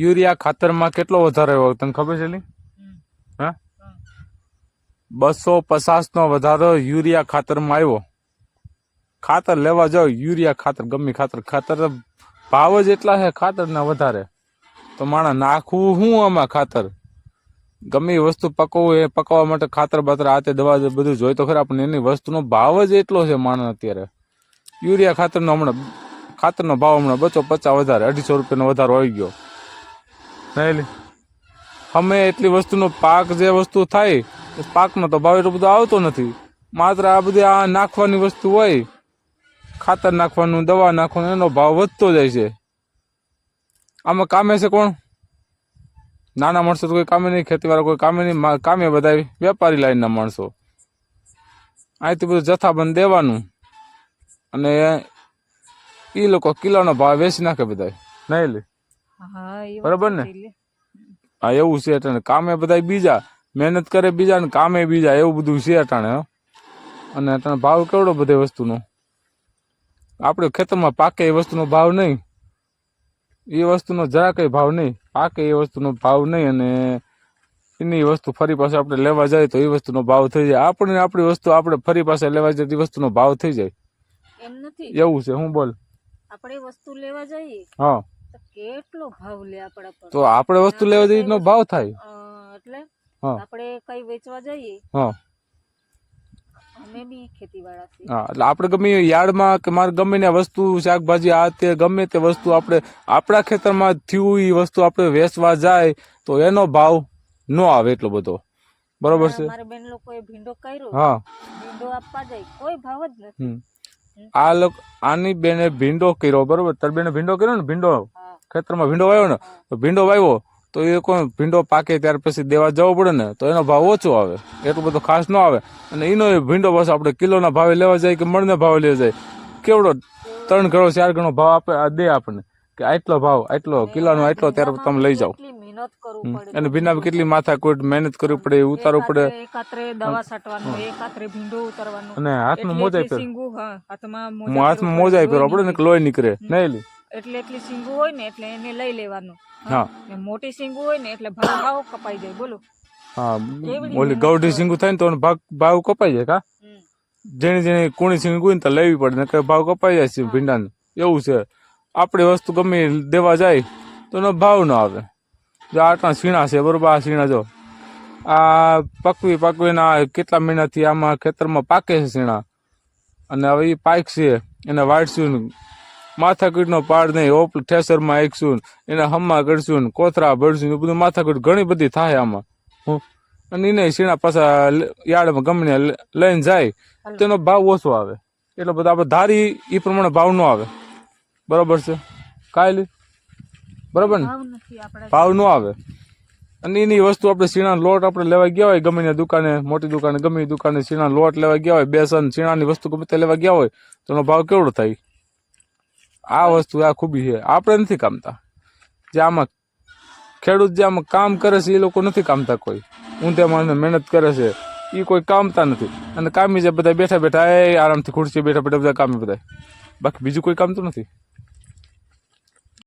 Urea ખાતરમાં કેટલો વધારો આવ્યો તને ખબર છે હા? બસો પચાસનો વધારો યુરિયા ખાતરમાં આવ્યો. ખાતર લેવા જાઓ, યુરિયા ખાતર, ગમે ખાતર. ખાતર ભાવ જ એટલા છે ખાતરના વધારે. તો માણા નાખવું શું આમાં ખાતર? ગમે વસ્તુ પકવવું એ પકવવા માટે ખાતર બાતર આ તે દવા બધું જોઈ તો ખરા, પણ એની વસ્તુનો ભાવ જ એટલો છે માણસ અત્યારે. યુરિયા ખાતરનો હમણાં, ખાતરનો ભાવ હમણાં બચો પચાસ વધારે, અઢીસો રૂપિયાનો વધારો આવી ગયો. નહીં અમે એટલી વસ્તુનો પાક જે વસ્તુ થાય પાકનો તો ભાવ એટલો બધો આવતો નથી. માત્ર આ બધી આ નાખવાની વસ્તુ હોય, ખાતર નાખવાનું, દવા નાખવાનું, એનો ભાવ વધતો જાય છે. આમાં કામે છે કોણ? નાના માણસો તો કોઈ કામે નહીં, ખેતીવાળા કોઈ કામે નહીં કામે બધા વેપારી લાઈનના માણસો. અહીંથી બધું જથ્થાબંધ દેવાનું. અને એ લોકો કિલોનો ભાવ વેચી નાખે બધા નહીં લે. બરાબર ને? હા એવું છે અટાણે કામે બધા બીજા મહેનત કરે બીજા ને કામે બીજા એવું બધું છે અટાણે અને અટાણે ભાવ કેવડો બધી વસ્તુનો? આપણે ખેતરમાં પાકે એ વસ્તુનો ભાવ નહીં. એ વસ્તુનો જરા કઈ ભાવ નહીં. પાકે એ વસ્તુનો ભાવ નહીં અને એની વસ્તુ ફરી પાસે આપણે લેવા જાય તો એ વસ્તુનો ભાવ થઈ જાય. આપણે આપણી વસ્તુ આપણે ફરી પાસે લેવા જાય એ વસ્તુનો ભાવ થઈ જાય. એમ નથી. એવું છે હું બોલ. આપણે વસ્તુ લેવા જઈએ. હા. કેટલો ભાવ લે આપણા તો આપણે વસ્તુ લેવા જઈએ નો ભાવ થાય. એટલે. આપણે કઈ વેચવા જઈએ? હા. અમે બી ખેતીવાળા છીએ. હા એટલે આપણે ગમે યાર્ડમાં કે મારે ગમે ને વસ્તુ શાકભાજી આ તે ગમે તે વસ્તુ આપણે આપણા ખેતરમાં થયું એ વસ્તુ આપણે વેચવા જાય તો એનો ભાવ ન આવે એટલો બધો. બરોબર છે? મારા બેન લોકોએ ભીંડો કર્યો. હા. ભીંડો આપવા જાય. કોઈ ભાવ જ નથી. આ લોક આની બેને ભીંડો કર્યો બરોબર? તાર બેને ભીંડો કર્યો ને? ભીંડો. ખેતરમાં ભીંડો વાવ્યો ને તો ભીંડો વાવ્યો તો એ કોઈ ભીંડો પાકે ત્યાર પછી દેવા જવો પડે ને તો એનો ભાવ ઓછો આવે. એટલો બધો ખાસ ન આવે. અને એનો એ ભીંડો બસ આપણે કિલોના ભાવે લેવા જાય કે મણના ભાવે લેવા જાય? કેવડો ત્રણ ગણો ચાર ગણો ભાવ આપે આ દે આપણને. કે આટલો ભાવ આટલો કિલોનો આટલો ત્યારે તમે લઈ જાઓ. અને ભીંડા કેટલી માથાકૂટ મહેનત કરવી પડે ઉતારવું પડે. એકાત્રે દવા છાંટવાનું એકાત્રે ભીંડો ઉતારવાનું. અને હાથમાં એટલી મોજા પહેરો હાથમાં હું મોજા હાથમાં મોજા પહેરો પડે ને લોહી નીકળે. નહીં લી. એટલે એટલી સિંગુ હોય ને એટલે એને લઈ લેવાનું. હા. ને મોટી સિંગુ હોય ને એટલે ભાવ ભાવ કપાઈ જાય બોલો. હા ઓલી ગૌઢી સિંગુ થાય ને તો ભાગ ભાવ કપાઈ જાય કા. જેની જેની કુણી સિંગુ હોય ને તો લેવી પડે ને કે ભાવ કપાઈ જાય છે ભીંડાને. એવું છે. આપણી વસ્તુ ગમે દેવા જાય તો એનો ભાવ ન આવે. જો આટલા સીણા છે બરોબર આ સીણા જો. આ પકવી પકવીના કેટલા મહિનાથી આમાં ખેતરમાં પાકે છે સીણા. અને હવે એ પાક છે એને વાળશું ને માથાકૂટનો પાડ નહીં ઓપ ઠેસરમાં એકશું ને એને હમ્મા કરશું કોથરા ભરશું બધું માથાકૂટ ઘણી બધી થાય આમાં. હું અને એને સીણા પાછા યાર્ડમાં ગમે ત્યાં લઈને જાય તેનો ભાવ ઓછો આવે. એટલે બધા આપણે ધારી એ પ્રમાણે ભાવ ન આવે. બરોબર છે? કાયલી? બરોબર ને? ભાવ ન આવે. અને એની વસ્તુ આપણે સીણા લોટ આપણે લેવા ગયા હોય ગમે દુકાને મોટી દુકાને ગમે દુકાને સીણા લોટ લેવા ગયા હોય બેસન સીણાની વસ્તુ ગમે તે લેવા ગયા હોય તો એનો ભાવ કેવડો થાય? આ વસ્તુ આ ખૂબી છે. આપણે નથી કામતા. જે આમાં ખેડૂત જે આમાં કામ કરે છે, એ લોકો નથી કામતા કોઈ. ઊંધે માણસે મહેનત કરે છે. એ કોઈ કામતા નથી. અને કામી જે બધા બેઠા બેઠા, એ આરામથી ખુરશી બેઠા બેઠા બધા કામે બધા બાકી બીજું કોઈ કામતું નથી.